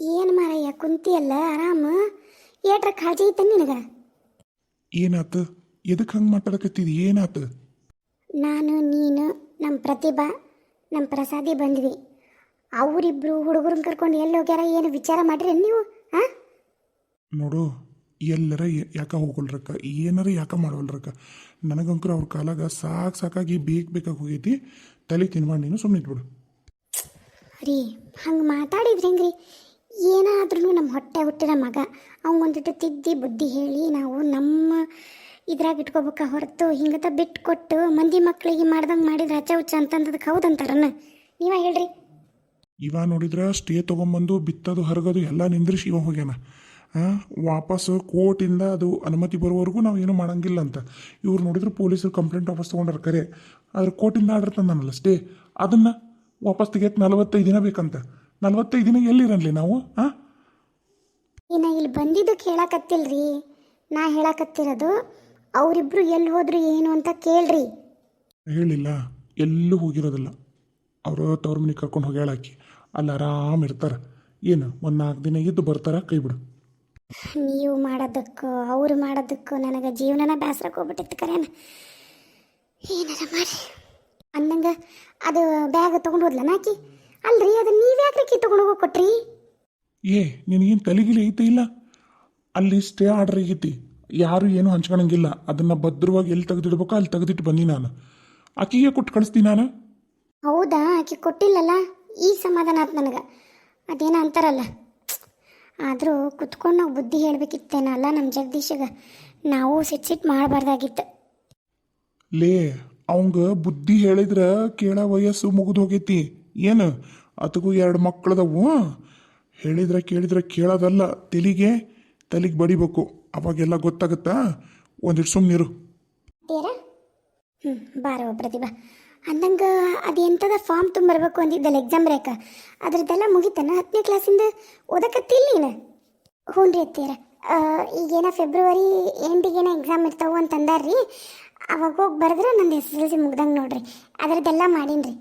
ಏನು ಮಾರಯ್ಯ ಕುಂತಿಯಲ್ಲ ಆರಾಮ? ಏಟ್ರ ಕಾಳಜಿ ಐತ ನಿನಗ? ಏನಾತ? ಎದಕ್ಕೆ ಹಂಗೆ ಮಾತಾಡಕತ್ತಿದಿ? ಏನಾತ? ನಾನು ನೀನು ನಮ್ಮ ಪ್ರತಿಭಾ ನಮ್ಮ ಪ್ರಸಾದಿ ಬಂದ್ವಿ ಅವರಿಬ್ರು ಹುಡುಗರನ್ನ ಕರ್ಕೊಂಡು ಎಲ್ಲಿ ಹೋಗ್ಯಾರ ಏನು ವಿಚಾರ ಮಾಡ್ರಿ ನೀವು ಹಾಂ ನೋಡು ಎಲ್ಲರ ಯಾಕ ಹೋಗಲ್ರಕ್ಕ ಏನಾರ ಯಾಕ ಮಾಡವಲ್ರಕ್ಕ ನನಗಂಕರ ಅವ್ರ ಕಾಲಾಗ ಸಾಕು ಸಾಕಾಗಿ ಬೇಕ್ ಬೇಕಾಗಿ ಹೋಗೈತಿ. ತಲೆ ತಿನ್ಮಾಡಿ ನೀನು ಸುಮ್ಮನೆ ಇಟ್ಬಿಡು ರೀ ಹಂಗೆ ಮಾತಾಡಿದ್ರಿ ಹೆಂಗ್ರಿ? ಏನಾದ್ರೂ ನಮ್ಮ ಹೊಟ್ಟೆ ಹುಟ್ಟಿದ ಮಗ. ಅವಂಗೊಂದಿಟ್ಟು ತಿದ್ದಿ ಬುದ್ಧಿ ಹೇಳಿ ನಾವು ನಮ್ಮ ಇದ್ರಾಗ ಇಟ್ಕೋಬೇಕ ಹೊರತು ಹಿಂಗತ ಬಿಟ್ಟು ಕೊಟ್ಟು ಮಂದಿ ಮಕ್ಕಳಿಗೆ ಮಾಡ್ದಂಗೆ ಮಾಡಿದ್ರೆ ಹಚ್ಚ ಹುಚ್ಚ ಅಂತಂದದಕ್ಕೆ ಹೌದಂತಾರನ್ನ ನೀವ ಹೇಳ್ರಿ. ಇವ ನೋಡಿದ್ರ ಸ್ಟೇ ತೊಗೊಂಬಂದು ಬಿತ್ತದು ಹರಗೋದು ಎಲ್ಲ ನಿಂದ್ರಿಸಿ ಇವ ಹೋಗ್ಯಾನ. ವಾಪಸ್ ಕೋರ್ಟಿಂದ ಅದು ಅನುಮತಿ ಬರೋವರೆಗೂ ನಾವು ಏನೂ ಮಾಡಂಗಿಲ್ಲ ಅಂತ ಇವ್ರು ನೋಡಿದ್ರೆ ಪೊಲೀಸರು ಕಂಪ್ಲೇಂಟ್ ವಾಪಸ್ ತೊಗೊಂಡಾರ ಕರೆ. ಆದ್ರೆ ಕೋರ್ಟಿಂದ ಆರ್ಡರ್ ತಂದಾನಲ್ಲ ಸ್ಟೇ. ಅದನ್ನು ವಾಪಸ್ ತೆಗಿಯಕ್ಕೆ ನಲವತ್ತೈದು ದಿನ ಬೇಕಂತ. ನಲವತ್ತೈದು ದಿನ ಎಲ್ಲಿರನ್ಲಿ ನಾವು? ಹಾಂ ಇನ್ನ ಇಲ್ಲಿ ಬಂದಿದ್ದು ಕೇಳಕತ್ತಿಲ್ರಿ. ನಾ ಹೇಳಕತ್ತಿರೋದು ಅವರಿಬ್ರು ಎಲ್ಲಿ ಹೋದ್ರು ಏನು ಅಂತ ಕೇಳ್ರಿ. ಹೇಳಿಲ್ಲ. ಎಲ್ಲೂ ಹೋಗಿರೋದಿಲ್ಲ. ಅವರು ತವ್ರ ಮನೆ ಕರ್ಕೊಂಡು ಹೋಗ್ಯಾಳಾಕಿ ಅಲ್ಲಿ ಆರಾಮ್ ಇರ್ತಾರೆ. ಏನು ಒಂದು ನಾಲ್ಕು ದಿನ ಇದ್ದು ಬರ್ತಾರ ಕೈ ಬಿಡು. ನೀವು ಮಾಡೋದಕ್ಕೂ ಅವ್ರು ಮಾಡೋದಕ್ಕೂ ನನಗೆ ಜೀವನನ ಬೇಸರಕ್ಕೆ ಹೋಗ್ಬಿಟ್ಟಿತ್ತು ಕರೇನ ಏನಾರ ಮಾಡಿ ಅಂದಂಗ ಅದು ಬ್ಯಾಗ್ ತಗೊಂಡು ಹೋದ್ಲ ನಾಕಿ ಅಲ್ರಿ ಅದು ನೀವ್ಯಾಕ್ರಿ ಯಾಕ್ರಿ ತೊಗೊಂಡು ಹೋಗೋ ಕೊಟ್ರಿ? ಏ ನಿನಗೇನು ತಲೆಗಿಲಿ ಐತೆ ಇಲ್ಲ? ಅಲ್ಲಿ ಸ್ಟೇ ಆರ್ಡರ್ ಆಗೈತಿ. ಯಾರು ಏನು ಹಂಚ್ಕೊಳಂಗಿಲ್ಲ ಅದನ್ನ ಭದ್ರವಾಗಿ ಎಲ್ಲಿ ತೆಗೆದಿಡ್ಬೇಕೋ ಅಲ್ಲಿ ತೆಗೆದಿಟ್ಟು ಬಂದಿ ನಾನು. ಆಕಿಗೆ ಕೊಟ್ಟು ಕಳಿಸ್ತೀನಿ ನಾನು. ಹೌದಾ? ಆಕೆ ಕೊಟ್ಟಿಲ್ಲಲ್ಲ? ಈ ಸಮಾಧಾನ ಆಯ್ತು ನನಗೆ. ಅದೇನ ಅಂತಾರಲ್ಲ? ಆದರೂ ಕುತ್ಕೊಂಡು ನಾವು ಬುದ್ಧಿ ಹೇಳ್ಬೇಕಿತ್ತೇನಲ್ಲ ನಮ್ಮ ಜಗದೀಶಗ. ನಾವು ಸಿಟ್ ಸಿಟ್ ಮಾಡಬಾರ್ದಾಗಿತ್ತು. ಲೇ ಅವಂಗ ಬುದ್ಧಿ ಹೇಳಿದ್ರ ಕೇಳ ವಯಸ್ಸು ಮುಗಿದು ಹೋಗೈತಿ. ಏನು? ಅದಕ್ಕೂ ಎರಡು ಮಕ್ಕಳದವು? ಹೇಳಿದ್ರ ಕೇಳಿದ್ರೆ ಕೇಳೋದಲ್ಲ, ತಲೆಗೆ ತಲೆಗೆ ಬಡಿಬೇಕು. ಅವಾಗೆಲ್ಲ ಗೊತ್ತಾಗುತ್ತಾ? ಒಂದಿಟ್ಟು ಸುಮ್ಮನಿರು ಹ್ಞೂ ಬಾರೋ ಪ್ರತಿಭಾ ಅಂದಂಗೆ ಅದು ಎಂಥದ ಫಾರ್ಮ್ ತುಂಬರ್ಬೇಕು ಅಂದಿದ್ದಲ್ಲ ಎಕ್ಸಾಮ್ ರೇಕ ಅದ್ರದ್ದೆಲ್ಲ ಮುಗಿತನ? ಹತ್ತನೇ ಕ್ಲಾಸಿಂದ ಓದಕತ್ತಿಲ್ಲ ಹ್ಞೂ ರೀ ಅತ್ತೀರ ಈಗೇನ ಫೆಬ್ರವರಿ ಎಂಟಿಗೇನೋ ಎಕ್ಸಾಮ್ ಇರ್ತಾವೆ ಅಂತಂದಾರ್ರಿ. ಅವಾಗ ಹೋಗಿ ಬರೆದ್ರೆ ನಂದು ಎಸ್ ಎಲ್ ಸಿ ಮುಗ್ದಂಗೆ ನೋಡ್ರಿ. ಅದ್ರದ್ದೆಲ್ಲ ಮಾಡೀನಿ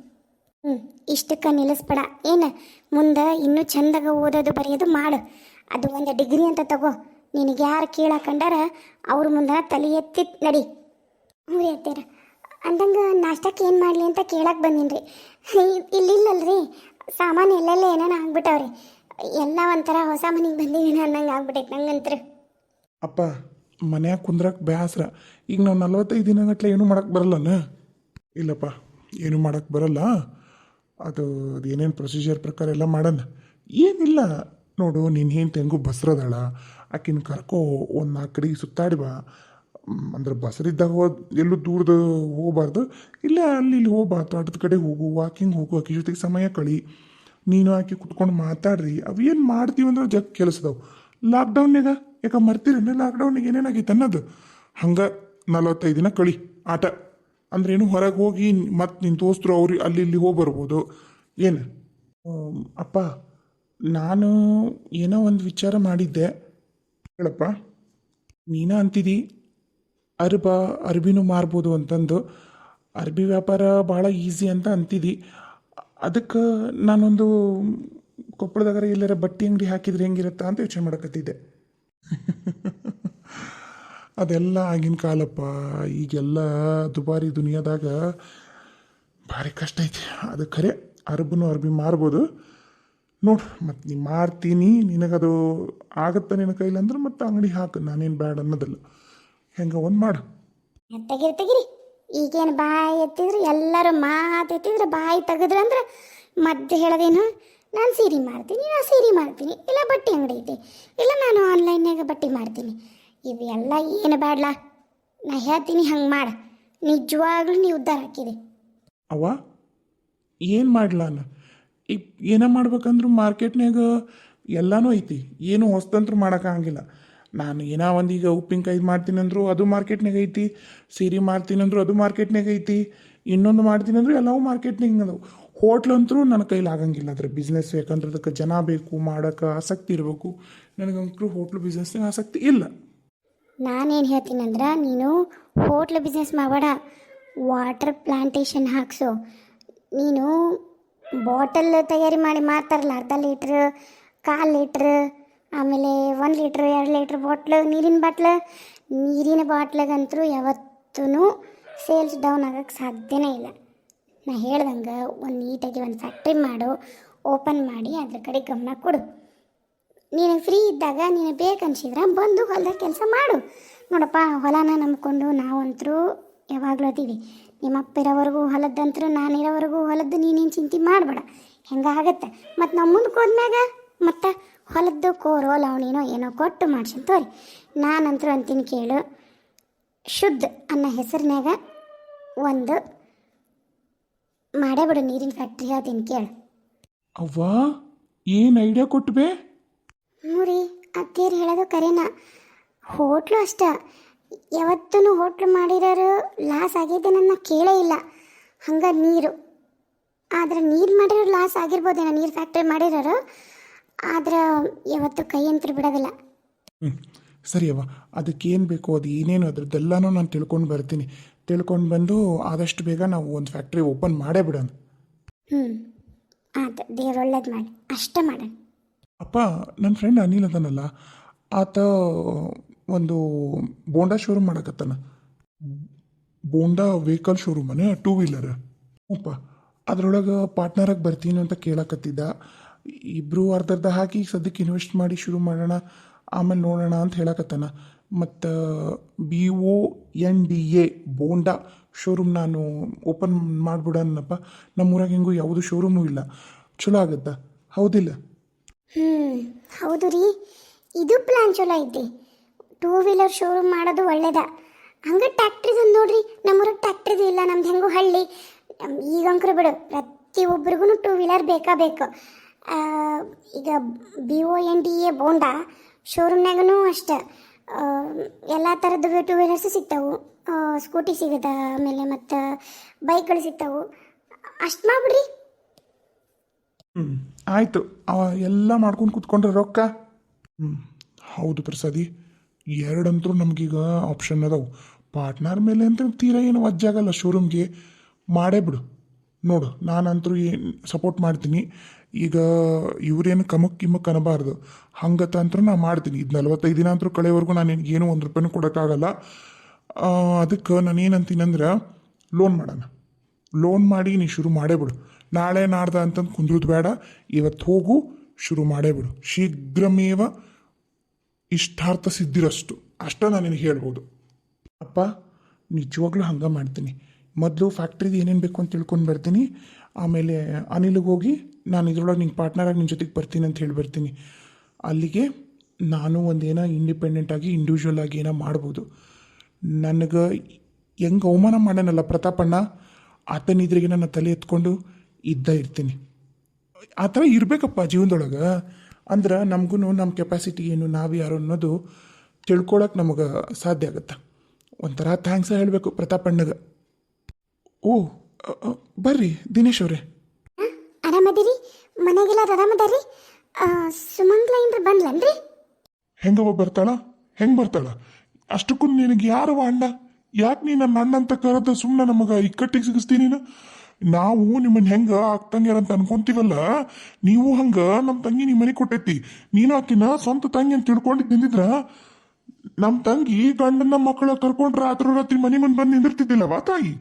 ಹ್ಞೂ ಇಷ್ಟಕ್ಕೆ ನಿಲ್ಲಿಸ್ಬೇಡ. ಏನು, ಮುಂದೆ ಇನ್ನೂ ಚಂದಾಗ ಓದೋದು ಬರೆಯೋದು ಮಾಡು. ಅದು ಒಂದು ಡಿಗ್ರಿ ಅಂತ ತಗೋ. ನಿನಗೆ ಯಾರು ಕೇಳಾಕಂಡಾರ ಅವ್ರ ಮುಂದೆ ತಲೆ ಎತ್ತಿ ನಡಿ. ಹ್ಞೂ ಹೇಳ್ತೀರ. ಅಂದಂಗೆ ನಾಷ್ಟಕ್ಕೆ ಏನು ಮಾಡಲಿ ಅಂತ ಕೇಳಕ್ಕೆ ಬಂದೀನಿ ರೀ ಇಲ್ಲಿಲ್ಲಲ್ರಿ. ಸಾಮಾನು ಎಲ್ಲೆಲ್ಲ ಏನೇನು ಆಗ್ಬಿಟ್ಟವ್ರಿ. ಎಲ್ಲ ಒಂಥರ ಹೊಸ ಮನೆಗೆ ಬಂದೀನಿ ಅನ್ನಂಗೆ ಆಗ್ಬಿಟ್ಟೈತೆ ನಂಗಂತ್ರ. ಅಪ್ಪ, ಮನ್ಯಾಗ ಕುಂದ್ರಕ್ಕೆ ಬೇಸರ ಈಗ ನಾವು ನಲ್ವತ್ತೈದು ದಿನಗಟ್ಲೆ ಏನು ಮಾಡಕ್ಕೆ ಬರಲ್ಲ ಇಲ್ಲಪ್ಪ, ಏನು ಮಾಡಕ್ಕೆ ಬರಲ್ಲ. ಅದು ಏನೇನು ಪ್ರೊಸೀಜರ್ ಪ್ರಕಾರ ಎಲ್ಲ ಮಾಡೋಣ ಏನಿಲ್ಲ ನೋಡು, ನೀನು ತೆಂಗು ಬಸ್ರದಾಳ, ಆಕಿನ ಕರ್ಕೋ ಒಂದು ನಾಲ್ಕು ಕಡೆಗೆ ಸುತ್ತಾಡಿ ಬಾ. ಅಂದ್ರೆ ಬಸರಿದ್ದಾಗ ಹೋದ್, ಎಲ್ಲೂ ದೂರದ ಹೋಗಬಾರ್ದು. ಇಲ್ಲ ಅಲ್ಲಿ ಇಲ್ಲಿ ಹೋಗ್ಬಾ ತೋಟದ ಕಡೆ ಹೋಗು ವಾಕಿಂಗ್ ಹೋಗು ಆಕಿ ಜೊತೆಗೆ ಸಮಯ ಕಳಿ. ನೀನು ಆಕಿ ಕುತ್ಕೊಂಡು ಮಾತಾಡ್ರಿ. ಅವು ಏನು ಮಾಡ್ತೀವಿ ಅಂದ್ರೆ ಜಗ್ ಕೆಲಸದವು. ಲಾಕ್ಡೌನ್ಯಾಗ ಯಾಕೆ ಮರ್ತೀರೇನು? ಲಾಕ್ಡೌನಿಗೆ ಏನೇನಾಗೈತೆ ಅನ್ನೋದು. ಹಂಗೆ ನಲವತ್ತೈದು ದಿನ ಕಳಿ, ಆಟ. ಅಂದ್ರೆ ಏನು ಹೊರಗೆ ಹೋಗಿ ಮತ್ತೆ ನಿನ್ನ ದೋಸ್ತರು ಅವ್ರಿಗೆ ಅಲ್ಲಿ ಇಲ್ಲಿ ಹೋಗಿ ಬರ್ಬೋದು. ಏನು? ಅಪ್ಪ, ನಾನು ಏನೋ ಒಂದು ವಿಚಾರ ಮಾಡಿದ್ದೆ. ಹೇಳಪ್ಪ. ನೀನ ಅಂತಿದಿ? ಅರ್ಬ, ಅರ್ಬಿನೂ ಮಾರ್ಬೋದು ಅಂತಂದು. ಅರ್ಬಿ ವ್ಯಾಪಾರ ಭಾಳ ಈಸಿ ಅಂತ ಅಂತಿದಿ. ಅದಕ್ಕೆ ನಾನೊಂದು ಕೊಪ್ಪಳದಾಗರ ಎಲ್ಲಾರ ಬಟ್ಟೆ ಅಂಗಡಿ ಹಾಕಿದ್ರೆ ಹೆಂಗಿರುತ್ತಾ ಅಂತ ಯೋಚನೆ ಮಾಡಕತ್ತಿದ್ದೆ. ಅದೆಲ್ಲ ಆಗಿನ ಕಾಲಪ್ಪ. ಈಗೆಲ್ಲ ದುಬಾರಿ ದುನಿಯಾದಾಗ ಭಾರಿ ಕಷ್ಟ ಐತಿ. ಅದು ಖರೆ ಅರ್ಬನು ಅರ್ಬಿ ಮಾರ್ಬೋದು. ನೋಡು, ಮತ್ತು ನೀ ಮಾರ್ತೀನಿ, ನಿನಗದು ಆಗತ್ತೆ ನಿನ್ನ ಕೈಲಿ ಅಂದ್ರೆ ಮತ್ತೆ ಅಂಗಡಿ ಹಾಕು, ನಾನೇನು ಬ್ಯಾಡ ಅನ್ನೋದಿಲ್ಲ. ಹೆಂಗೆ ಒಂದು ಮಾಡು. ತೆಗಿರಿ ತೆಗಿರಿ. ಈಗೇನು ಬಾಯಿ ಎತ್ತಿದ್ರೆ, ಎಲ್ಲರೂ ಮಾತು ಎತ್ತಿದ್ರೆ, ಬಾಯಿ ತೆಗೆದ್ರೆ ಅಂದ್ರೆ ಮದ್ದು ಹೇಳೋದೇನು, ನಾನು ಸೀರೆ ಮಾಡ್ತೀನಿ ನಾನು ಸೀರೆ ಮಾಡ್ತೀನಿ ಇಲ್ಲ ಬಟ್ಟೆ ಅಂಗಡಿ ಇದೆ ಇಲ್ಲ ನಾನು ಆನ್ಲೈನ್ಯಾಗ ಬಟ್ಟೆ ಮಾಡ್ತೀನಿ ಇವೆಲ್ಲ ಏನು ಬ್ಯಾಡ್ಲ ನಾ ಹೇಳ್ತೀನಿ ಹಂಗೆ ಮಾಡ. ನಿಜವಾಗ್ಲೂ ನೀವು ಉದ್ದಾರ ಹಾಕಿದೆ. ಅವ ಏನು ಮಾಡ್ಲಾನ ಈ ಏನ ಮಾಡ್ಬೇಕಂದ್ರೂ ಮಾರ್ಕೆಟ್ನಾಗ ಎಲ್ಲನೂ ಐತಿ. ಏನು ಹೊಸ್ತಂತ್ರು ಮಾಡೋಕ್ಕಾಗಿಲ್ಲ ನಾನು ಏನೋ ಒಂದು ಈಗ ಉಪ್ಪಿನಕಾಯಿ ಮಾಡ್ತೀನಿ ಅಂದ್ರು ಅದು ಮಾರ್ಕೆಟ್ನಾಗ ಐತಿ, ಸೀರೆ ಮಾಡ್ತೀನಿ ಅಂದ್ರು ಅದು ಮಾರ್ಕೆಟ್ನಾಗ ಐತಿ, ಇನ್ನೊಂದು ಮಾಡ್ತೀನಿ ಅಂದ್ರು ಎಲ್ಲವೂ ಮಾರ್ಕೆಟ್ನಾಗ ಅದಾವೆ. ಹೋಟ್ಲ್ ಅಂತರೂ ನನ್ನ ಕೈಲಿ ಆಗಂಗಿಲ್ಲ ಅದ್ರ ಬಿಸ್ನೆಸ್ ಯಾಕಂದ್ರೆ ಅದಕ್ಕೆ ಜನ ಬೇಕು, ಮಾಡೋಕ್ಕೆ ಆಸಕ್ತಿ ಇರಬೇಕು. ನನಗಂತೂ ಹೋಟ್ಲು ಬಿಸ್ನೆಸ್ನಾಗ ಆಸಕ್ತಿ ಇಲ್ಲ. ನಾನೇನು ಹೇಳ್ತೀನಂದ್ರೆ ನೀನು ಹೋಟ್ಲ್ ಬಿಸ್ನೆಸ್ ಮಾಡಬೇಡ. ವಾಟರ್ ಪ್ಲಾಂಟೇಶನ್ ಹಾಕ್ಸು. ನೀನು ಬಾಟಲ್ ತಯಾರಿ ಮಾಡಿ ಮಾರ್ತಾರಲ್ಲ, ಅರ್ಧ ಲೀಟ್ರ್ ಕಾಲು ಲೀಟ್ರ್ ಆಮೇಲೆ ಒಂದು ಲೀಟ್ರ್ ಎರಡು ಲೀಟ್ರ್ ಬಾಟ್ಲು ನೀರಿನ ಬಾಟ್ಲು ನೀರಿನ ಬಾಟ್ಲಿಗಂತೂ ಯಾವತ್ತೂ ಸೇಲ್ಸ್ ಡೌನ್ ಆಗೋಕ್ಕೆ ಸಾಧ್ಯನೇ ಇಲ್ಲ. ನಾ ಹೇಳ್ದಂಗೆ ಒಂದು ನೀಟಾಗಿ ಒಂದು ಫ್ಯಾಕ್ಟ್ರಿ ಮಾಡು ಓಪನ್ ಮಾಡಿ ಅದ್ರ ಕಡೆ ಗಮನ ಕೊಡು. ನೀನು ಫ್ರೀ ಇದ್ದಾಗ ನೀನು ಬೇಕನ್ಸಿದ್ರೆ ಬಂದು ಹೊಲದ ಕೆಲಸ ಮಾಡು. ನೋಡಪ್ಪ, ಹೊಲನ ನಂಬ್ಕೊಂಡು ನಾವಂತರೂ ಯಾವಾಗಲೂ ಅದೀವಿ. ನಿಮ್ಮ ಅಪ್ಪ ಇರೋವರೆಗೂ ನಾನು ಇರೋವರೆಗೂ ಹೊಲದ್ದು ನೀನೇನು ಚಿಂತೆ ಮಾಡಬೇಡ. ಹೆಂಗಾಗತ್ತೆ? ಮತ್ತು ನಾವು ಮುಂದಕ್ಕೆ ಹೋದ್ಮ್ಯಾಗ ಮತ್ತು ಹೊಲದ್ದು ಕೋರೋ ಲವಣಿನೋ ಏನೋ ಕೊಟ್ಟು ಮಾಡ್ಸಂತವ್ರಿ ನಾನಂತರೂ ಅಂತೀನಿ ಕೇಳು. ಶುದ್ಧ ಅನ್ನೋ ಹೆಸರಿನಾಗ ಒಂದು ಮಾಡೇ ಬಿಡು ನೀರಿನ ಫ್ಯಾಕ್ಟ್ರಿ ಹೇಳ್ತೀನಿ ಕೇಳು. ಅವ್ವಾ, ಏನು ಐಡಿಯಾ ಕೊಟ್ಬೇ? ನೋಡಿ ಅತ್ತೇರು ಹೇಳೋದು ಕರೆನ? ಹೋಟ್ಲು ಅಷ್ಟ. ಯಾವತ್ತೂ ಹೋಟ್ಲು ಮಾಡಿರೋರು ಲಾಸ್ ಆಗೈತೆ ನನ್ನ ಕೇಳೇ ಇಲ್ಲ. ಹಂಗೆ ನೀರು. ಆದ್ರೆ ನೀರು ಮಾಡಿರೋರು ಲಾಸ್ ಆಗಿರ್ಬೋದೇನೋ ನೀರು ಫ್ಯಾಕ್ಟ್ರಿ ಮಾಡಿರೋರು. ಆದ್ರೆ ಯಾವತ್ತೂ ಕೈ ಅಂತೂ ಬಿಡೋದಿಲ್ಲ. ಹ್ಞೂ ಸರಿ ಅವ್ವ ಅದಕ್ಕೆ ಏನು ಬೇಕು ಅದು ಏನೇನು ಅದ್ರದ್ದೆಲ್ಲನೂ ನಾನು ತಿಳ್ಕೊಂಡು ಬರ್ತೀನಿ. ತಿಳ್ಕೊಂಡು ಬಂದು ಆದಷ್ಟು ಬೇಗ ನಾವು ಒಂದು ಫ್ಯಾಕ್ಟ್ರಿ ಓಪನ್ ಮಾಡೇ ಬಿಡೋಣ. ಹ್ಞೂ ಆಯ್ತು ದೇವ್ರ ಒಳ್ಳೇದು ಮಾಡಿ. ಅಷ್ಟೇ ಮಾಡೋಣ. ಅಪ್ಪ ನನ್ನ ಫ್ರೆಂಡ್ ಅನಿಲ್ ಅದನಲ್ಲ, ಆತ ಒಂದು ಬೋಂಡಾ ಶೋರೂಮ್ ಮಾಡಕತ್ತಾನ. ಬೋಂಡಾ ವೆಹಿಕಲ್ ಶೋರೂಮನೇ ಟೂ ವೀಲರ್ ಅಪ್ಪ, ಅದ್ರೊಳಗೆ ಪಾರ್ಟ್ನರಾಗಿ ಬರ್ತೀನಿ ಅಂತ ಕೇಳಕತ್ತಿದ್ದ. ಇಬ್ಬರು ಅರ್ಧರ್ಧ ಹಾಕಿ ಸದ್ಯಕ್ಕೆ ಇನ್ವೆಸ್ಟ್ ಮಾಡಿ ಶುರು ಮಾಡೋಣ, ಆಮೇಲೆ ನೋಡೋಣ ಅಂತ ಹೇಳಕತ್ತಾನ. ಮತ್ತು B O N D A Bonda showroom ನಾನು ಓಪನ್ ಮಾಡಿಬಿಡೋಣಪ್ಪ ನಮ್ಮೂರಾಗ ಹೆಂಗೂ ಯಾವುದು ಶೋರೂಮು ಇಲ್ಲ. ಚಲೋ ಆಗುತ್ತಾ? ಹೌದಿಲ್ಲ? ಹ್ಞೂ ಹೌದು ರೀ. ಇದು ಪ್ಲಾನ್ ಚಲೋ ಐತಿ. ಟೂ ವೀಲರ್ ಶೋರೂಮ್ ಮಾಡೋದು ಒಳ್ಳೇದ. ಹಂಗೆ ಟ್ಯಾಕ್ಟ್ರಿದು ನೋಡ್ರಿ. ನಮ್ಮೂರಾಗ ಟ್ಯಾಕ್ಟ್ರಿದು ಇಲ್ಲ, ನಮ್ದು ಹೆಂಗೂ ಹಳ್ಳಿ. ಈಗಂಕರು ಬಿಡು ಪ್ರತಿಯೊಬ್ಬರಿಗೂ ಟೂ ವೀಲರ್ ಬೇಕಾ ಬೇಕು. ಈಗ B O N D A Bonda ಶೋರೂಮ್ನಾಗೂ ಅಷ್ಟೆ. ಎಲ್ಲ ಥರದ್ದು ಟೂ ವೀಲರ್ಸ್ ಸಿಗ್ತಾವೆ. ಸ್ಕೂಟಿ ಸಿಗುತ್ತೆ ಆಮೇಲೆ ಮತ್ತು ಬೈಕ್ಗಳು ಸಿಗ್ತಾವೆ. ಅಷ್ಟು ಮಾಡ್ಬಿಡ್ರಿ. ಹ್ಞೂ ಆಯಿತು. ಅವ ಎಲ್ಲ ಮಾಡ್ಕೊಂಡು ಕೂತ್ಕೊಂಡ್ರೆ ರೊಕ್ಕ? ಹ್ಞೂ ಹೌದು ಪ್ರಸಾದಿ. ಎರಡಂತರೂ ನಮಗೀಗ ಆಪ್ಷನ್ ಅದಾವು. ಪಾರ್ಟ್ನರ್ ಮೇಲೆ ಅಂತ ತೀರಾ ಏನು ವಜ್ಜಾಗಲ್ಲ ಶೋರೂಮ್ಗೆ ಮಾಡೇ ಬಿಡು. ನೋಡು, ನಾನಂತರೂ ಏನು ಸಪೋರ್ಟ್ ಮಾಡ್ತೀನಿ. ಈಗ ಇವರೇನು ಕಮಕ್ ಕಿಮ್ಮಕ್ ಅನ್ನಬಾರ್ದು ಹಂಗತ ಅಂತರೂ ನಾ ಮಾಡ್ತೀನಿ. ಇದು ನಲ್ವತ್ತೈದು ದಿನ ಅಂತರೂ ಕಳೆಯವರೆಗೂ ನಾನು ಏನು ಒಂದು ರೂಪಾಯಿನೂ ಕೊಡೋಕ್ಕಾಗಲ್ಲ. ಅದಕ್ಕೆ ನಾನು ಏನಂತೀನಂದ್ರೆ ಲೋನ್ ಮಾಡೋಣ. ಲೋನ್ ಮಾಡಿ ನೀ ಶುರು ಮಾಡೇ ಬಿಡು. ನಾಳೆ ನಾಡ್ದ ಅಂತಂದು ಕುಂದ್ರದ್ ಬೇಡ. ಇವತ್ತು ಹೋಗು, ಶುರು ಮಾಡೇ ಬಿಡು. ಶೀಘ್ರಮೇವ ಇಷ್ಟಾರ್ಥ ಸಿದ್ಧಿರಷ್ಟು. ಅಷ್ಟ ನಾನು ನಿನಗೆ ಹೇಳ್ಬೋದು. ಅಪ್ಪ, ನಿಜವಾಗ್ಲೂ ಹಂಗೆ ಮಾಡ್ತೀನಿ. ಮೊದಲು ಫ್ಯಾಕ್ಟ್ರಿದು ಏನೇನು ಬೇಕು ಅಂತ ತಿಳ್ಕೊಂಡು ಬರ್ತೀನಿ. ಆಮೇಲೆ ಅನಿಲಿಗೆ ಹೋಗಿ ನಾನು ಇದ್ರೊಳಗೆ ನಿಂಗೆ ಪಾರ್ಟ್ನರಾಗಿ ನಿನ್ನ ಜೊತೆಗೆ ಬರ್ತೀನಿ ಅಂತ ಹೇಳಿ ಬರ್ತೀನಿ. ಅಲ್ಲಿಗೆ ನಾನು ಒಂದೇನೋ ಇಂಡಿಪೆಂಡೆಂಟ್ ಆಗಿ ಇಂಡಿವಿಜುವಲ್ ಆಗಿ ಏನೋ ಮಾಡ್ಬೋದು. ನನಗೆ ಹೆಂಗೆ ಅವಮಾನ ಮಾಡ್ಯಾನಲ್ಲ ಪ್ರತಾಪಣ್ಣ ಆತನಿದ್ರಿಗೆ ನನ್ನ ತಲೆ ಎತ್ಕೊಂಡು ಇದ್ದ ಇರ್ತೀನಿ. ಆ ಥರ ಇರಬೇಕಪ್ಪ ಜೀವನದೊಳಗೆ. ಅಂದ್ರೆ ನಮಗೂ ನಮ್ಮ ಕೆಪಾಸಿಟಿ ಏನು ನಾವು ಯಾರು ಅನ್ನೋದು ತಿಳ್ಕೊಳಕ್ಕೆ ನಮಗೆ ಸಾಧ್ಯ ಆಗುತ್ತೆ. ಒಂಥರ ಥ್ಯಾಂಕ್ಸ್ ಹೇಳಬೇಕು ಪ್ರತಾಪಣ್ಣಗೆ ಓ ಅ, ಅ, ಬರ್ರಿ ದಿನೇಶ್ ಅವರೇ. ಆರಾಮದಿರಿ? ಮನೆಗೆಲ್ಲ ಆರಾಮದಾರಿ ಸುಮಂಗ್ಲ ಏನ್ರ ಬಂದ್ಲನ್ರಿ? ಹೆಂಗವ ಬರ್ತಾಳ? ಹೆಂಗ್ ಬರ್ತಾಳ? ಅಷ್ಟಕ್ಕೂ ನಿನಗೆ ಯಾರು ಅಣ್ಣ? ಯಾಕೆ ನೀ ನನ್ನ ಅಣ್ಣ ಅಂತ ಕರೆದ ಸುಮ್ಮನೆ ನಮಗೆ ಇಕ್ಕಟ್ಟಿಗೆ ಸಿಗಿಸ್ತೀನಿ ನೀನು? ನಾವು ನಿಮ್ಮನ್ನ ಹೆಂಗ ತಂಗಿಯರ ಅಂತ ಅನ್ಕೊಂತೀವಲ್ಲ, ನೀವು ಹಂಗ ನಮ್ಮ ತಂಗಿ ನಿಮ್ಮ ಮನೆ ಕೊಟ್ಟೈತಿ. ನೀನು ಆಕಿನ ಸ್ವಂತ ತಂಗಿ ಅಂತ ತಿಳ್ಕೊಂಡು ತಿಂದಿದ್ರ ನಮ್ಮ ತಂಗಿ ಗಂಡನ ಮಕ್ಕಳ ಕರ್ಕೊಂಡು ರಾತ್ರಿ ರಾತ್ರಿ ಮನೆ ಮುಂದೆ ಬಂದು ನಿಂದಿರ್ತಿದ್ದಿಲ್ಲವಾ ತಾಯಿ?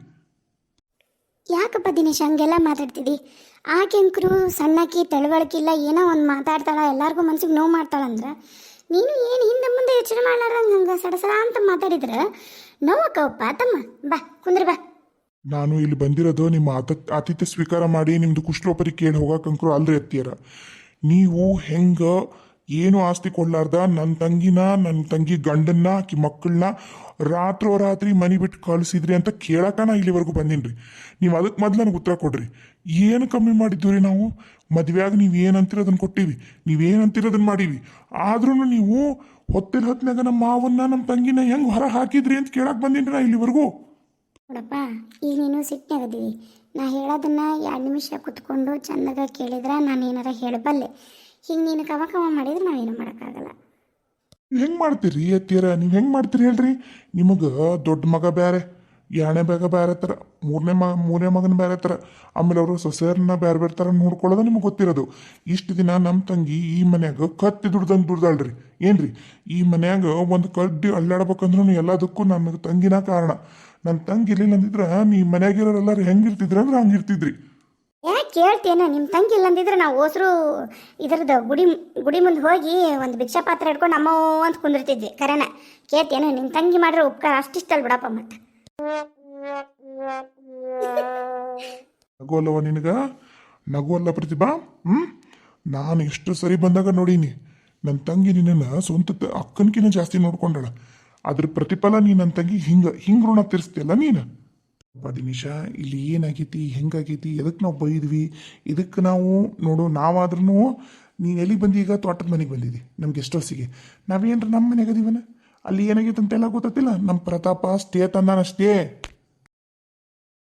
ಯಾಕಪ್ಪ ದಿನೇಶ್, ಹಂಗೆಲ್ಲ ಮಾತಾಡ್ತಿದ್ದಿ? ಆಕೆಂಕರು ಸಣ್ಣಕ್ಕಿ ತಿಳುವಳಿಕಿಲ್ಲ ಏನೋ ಒಂದು ಮಾತಾಡ್ತಾಳ, ಎಲ್ಲಾರ್ಗು ಮನ್ಸಿಗೆ ನೋವು ಮಾಡ್ತಾಳಂದ್ರೆ? ನೀನು ಏನು ಹಿಂದೆ ಮುಂದೆ ಯೋಚನೆ ಮಾಡ್ಲಾರ್ದಂಗೆ ಹಂಗೆ ಸಡಸಡ ಅಂತ ಮಾತಾಡಿದ್ರೆ? ನೋವಕ್ಕವಪ್ಪ ತಮ್ಮ, ಬಾ, ಕುಂದ್ರ ಬಾ. ನಾನು ಇಲ್ಲಿ ಬಂದಿರೋದು ನಿಮ್ಮ ಆತ, ಆತಿಥ್ಯ ಸ್ವೀಕಾರ ಮಾಡಿ ನಿಮ್ಮದು ಕುಶ್ಲೋಪರಿ ಕೇಳಿ ಹೋಗಕ್ಕಂಕರು ಅಲ್ರಿ ಅತ್ತಿಯರ. ನೀವು ಹೆಂಗೆ ಏನು ಆಸ್ತಿ ಕೊಡ್ಲಾರ್ದ ನನ್ನ ತಂಗಿನ ನನ್ನ ತಂಗಿ ಗಂಡನ್ನ, ಆಕಿ ಮಕ್ಕಳನ್ನ ರಾತ್ರೋ ರಾತ್ರಿ ಮನಿ ಬಿಟ್ಟು ಕಳಿಸಿದ್ರಿ ಅಂತ ಕೇಳಕ ನಾ ಇಲ್ಲಿವರೆಗೂ ಬಂದೀನಿ ನೀವು ಅದಕ್ಕೆ ಮೊದ್ಲು ನನಗೆ ಉತ್ತರ ಕೊಡ್ರಿ. ಏನು ಕಮ್ಮಿ ಮಾಡಿದ್ದು ರೀ ನಾವು? ಮದ್ವೆಯಾಗ ನೀವು ಏನು ಅಂತಿರೋದನ್ನ ಕೊಟ್ಟಿವಿ. ನೀವೇನು ಅದನ್ನು ಮಾಡೀವಿ. ಆದ್ರೂ ನೀವು ಹೊತ್ತಿನ ಹೊತ್ತಿನಾಗ ನಮ್ಮ ಮಾವನ್ನ ನಮ್ಮ ತಂಗಿನ ಹೆಂಗೆ ಹೊರ ಹಾಕಿದ್ರಿ ಅಂತ ಕೇಳಕ್ ಬಂದೀನಿ ನಾ ಇಲ್ಲಿವರೆಗೂ. ನೋಡಪ್ಪ, ಈಗ ನೀನು ಸಿಟ್ಟಿನಾಗದೀವಿ ನಾ ಹೇಳೋದನ್ನ ಎರಡು ನಿಮಿಷ ಕುತ್ಕೊಂಡು ಚೆನ್ನಾಗ ಕೇಳಿದ್ರೆ ನಾನು ಏನಾರ ಹೇಳಬಲ್ಲೆ. ಹಿಂಗೆ ನೀನು ಕವ ಕವ ಮಾಡಿದ್ರೆ ನಾವೇನು ಮಾಡೋಕ್ಕಾಗಲ್ಲ. ಹೆಂಗ್ ಮಾಡ್ತೀರಿ ಅತ್ತಿಯರ? ನೀವು ಹೆಂಗ್ ಮಾಡ್ತೀರಿ ಹೇಳ್ರಿ? ನಿಮಗೆ ದೊಡ್ಡ ಮಗ ಬೇರೆ ಎರಡನೇ ಬೇಗ ಬೇರೆ ಥರ ಮೂರನೇ ಮ, ಮೂರನೇ ಮಗನ ಬೇರೆ ತರ. ಆಮೇಲೆ ಅವರು ಸೊಸೆಯರ್ನ ಬೇರೆ ಬೇರೆ ಥರ ನೋಡ್ಕೊಳ್ಳೋದು ನಿಮ್ಗೆ ಗೊತ್ತಿರೋದು. ಇಷ್ಟು ದಿನ ನಮ್ಮ ತಂಗಿ ಈ ಮನ್ಯಾಗ ಕತ್ತಿ ದುಡ್ದಂಗೆ ದುಡ್ದಾಳ್ರಿ. ಏನ್ರಿ? ಈ ಮನ್ಯಾಗ ಒಂದು ಕಡ್ಡಿ ಅಲ್ಲಾಡ್ಬೇಕಂದ್ರೂ ಎಲ್ಲದಕ್ಕೂ ನನ್ನ ತಂಗಿನ ಕಾರಣ. ನನ್ನ ತಂಗಿ ಇರ್ಲಿಲ್ಲ ಅಂದಿದ್ರೆ ನೀ ಮನ್ಯಾಗಿರೋರೆಲ್ಲರೂ ಹೆಂಗಿರ್ತಿದ್ರ ಅಂದ್ರೆ ಹಂಗಿರ್ತಿದ್ರಿ ಯಾಕೆ ಕೇಳ್ತೇನೆ? ನಿಮ್ಮ ತಂಗಿ ಇಲ್ಲ ಅಂದಿದ್ರೆ ನಾವು ಓಸರು ಇದ್ರದ್ದು ಗುಡಿ ಗುಡಿ ಮುಂದೆ ಹೋಗಿ ಒಂದು ಭಿಕ್ಷಾ ಪಾತ್ರ ಹಿಡ್ಕೊಂಡು ಅಮ್ಮ ಅಂತ ಕುಂದಿರ್ತಿದ್ವಿ ಕರೆನ. ಕೇಳ್ತೇನೆ? ನಿಮ್ಮ ತಂಗಿ ಮಾಡಿರೋ ಉಪಕಾರ ಅಷ್ಟಿಷ್ಟಲ್ ಬಿಡಪ್ಪ ಮತ್ತೆ. ನಗುವಲ್ಲವ ನಿನಗ? ನಗುವಲ್ಲ ಪ್ರತಿಭಾ? ಹ್ಞೂ ನಾನು ಎಷ್ಟು ಸರಿ ಬಂದಾಗ ನೋಡೀನಿ ನನ್ನ ತಂಗಿ ನಿನ್ನನ್ನು ಸ್ವಂತ ಅಕ್ಕನ್ಕಿನ ಜಾಸ್ತಿ ನೋಡ್ಕೊಂಡಳ. ಅದ್ರ ಪ್ರತಿಫಲ ನೀ ನನ್ನ ತಂಗಿ ಹಿಂಗ, ಹಿಂಗೆ ಋಣ ತೀರಿಸ್ತಿಯಲ್ಲ ನೀನು? ಅಪ್ಪ ದಿನೇಶ, ಇಲ್ಲಿ ಏನಾಗೈತಿ, ಹೆಂಗಾಗೈತಿ ಎದಕ್ಕೆ ನಾವು ಬೈದ್ವಿ ಇದಕ್ಕೆ ನಾವು ನೋಡು ನಾವಾದ್ರೂ ನೀನು ಎಲ್ಲಿ ಬಂದಿ ಈಗ? ತೋಟದ ಮನೆಗೆ ಬಂದಿದ್ದಿ ನಮ್ಗೆ ಎಷ್ಟೊಸಿಗೆ ನಾವೇನ್ರ ನಮ್ಮ ಮನೆಗೆ ಅದೀವನ? ಅಲ್ಲಿ ಏನಾಗೈತೆ ಅಂತೆಲ್ಲ ಗೊತ್ತಿಲ್ಲ ನಮ್ಮ ಪ್ರತಾಪ ಸ್ಟೇ ತಂದಾನ ಸ್ಟೇ